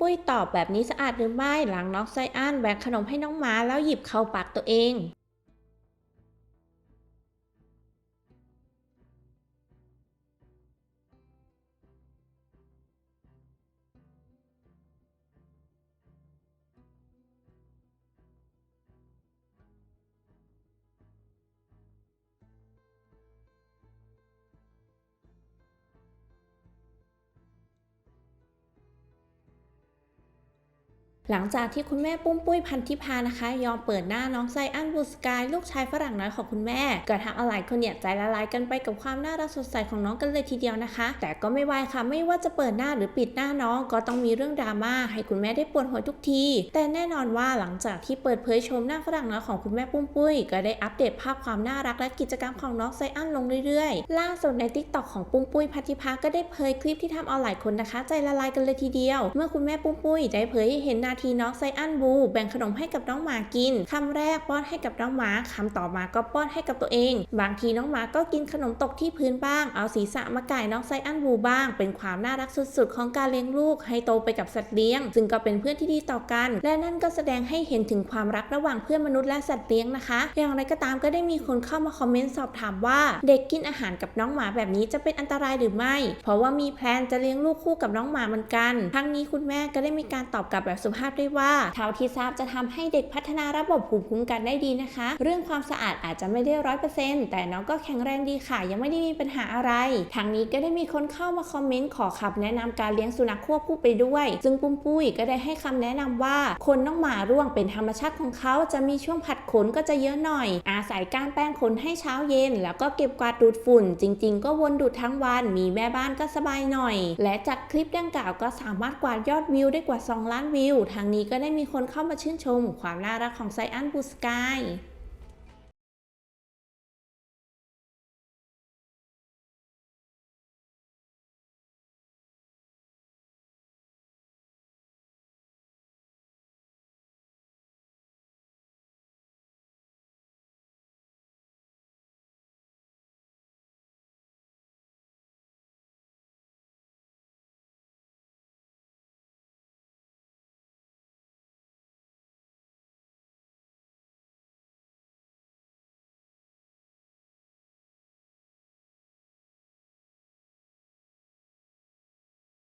ปุ้ยตอบแบบนี้สะอาดหรือไม่หลังน้องไซอันแบ่งขนมให้น้องหมาแล้วหยิบเข้าปากตัวเอง หลังจากที่คุณแม่ปุ้มปุ้ยพันธิพานะคะ ยอมเปิดหน้าน้องไซอันบูสกายลูกชายฝรั่งน้อยของคุณแม่ก็ทำเอาหลายคนเนี่ยใจละลายกันไปกับความน่ารักสดใสของน้องกันเลยทีเดียวนะคะ แต่ก็ไม่ไวายค่ะไม่ว่าจะเปิดหน้าหรือปิดหน้าน้องก็ต้องมีเรื่องดราม่าให้คุณแม่ได้ปวดหัวทุกที แต่แน่นอนว่าหลังจากที่เปิดเผยโฉมหน้าฝรั่งน้อยของคุณแม่ปุ้มปุ้ยก็ได้อัปเดตภาพความน่ารักและกิจกรรมของน้องไซอันลงเรื่อยๆ ล่าสุดในทิกตอกของปุ้มปุ้ยพัทธิพาก็ได้เผยคลิปที่ทำเอาหลายคนนะคะ ใจละลายกันเลยทีเดียว เมื่อคุณแม่ปุ้มปุ้ยได้เผยให้เห็นนาทีน้องไซอันบูแบ่งขนมให้กับน้องหมากินคำแรกป้อนให้กับน้องหมาคำต่อมาก็ป้อนให้กับตัวเอง บางทีน้องหมาก็กินขนมตกที่พื้นบ้าง เอาศีรษะมาก่ายน้องไซอันบูบ้าง เป็นความน่ารักสุดๆ ของการเลี้ยงลูกให้โตไปกับสัตว์เลี้ยง ซึ่งก็เป็นเพื่อนที่ดีต่อกัน และนั่นก็แสดงให้เห็นถึงความรักระหว่างเพื่อนมนุษย์และสัตว์เลี้ยงนะคะ อย่างไรก็ตามก็ได้มีคนเข้ามาคอมเมนต์สอบถามว่า เด็กกินอาหารกับน้องหมาแบบนี้จะเป็นอันตรายหรือไม่ เพราะว่ามีแพลนจะเลี้ยงลูกคู่กับน้องหมาเหมือนกัน ทั้งนี้คุณแม่ก็ได้มีการตอบกลับแบบสุภาพได้ว่า เท่าที่ทราบจะทำให้เด็กพัฒนาระบบภูมิคุ้มกันได้ดีนะคะ เรื่องความสะอาดอาจจะไม่ได้ร้อยเปอร์เซ็นต์แต่น้องก็แข็งแรงดีค่ะ ยังไม่ได้มีปัญหาอะไรทางนี้ก็ได้มีคนเข้ามาคอมเมนต์ขอคำแนะนำการเลี้ยงสุนัขควบคู่ไปด้วย ซึ่งปุ้มปุ้ยก็ได้ให้คำแนะนำว่า คนน้องหมาร่วงเป็นธรรมชาติของเขาจะมีช่วงผัดขนก็จะเยอะหน่อย อาศัยการแป้งขนให้เช้าเย็น แล้วก็เก็บกวาดดูดฝุ่น จริง ๆ ก็วนดูดทั้งวัน มีแม่บ้านก็สบายหน่อย และจากคลิปดังกล่าวก็สามารถกวาดยอดวิวได้กว่า 2 ล้านวิวทางนี้ก็ได้มีคนเข้ามาชื่นชมความน่ารักของไซอันบูสกาย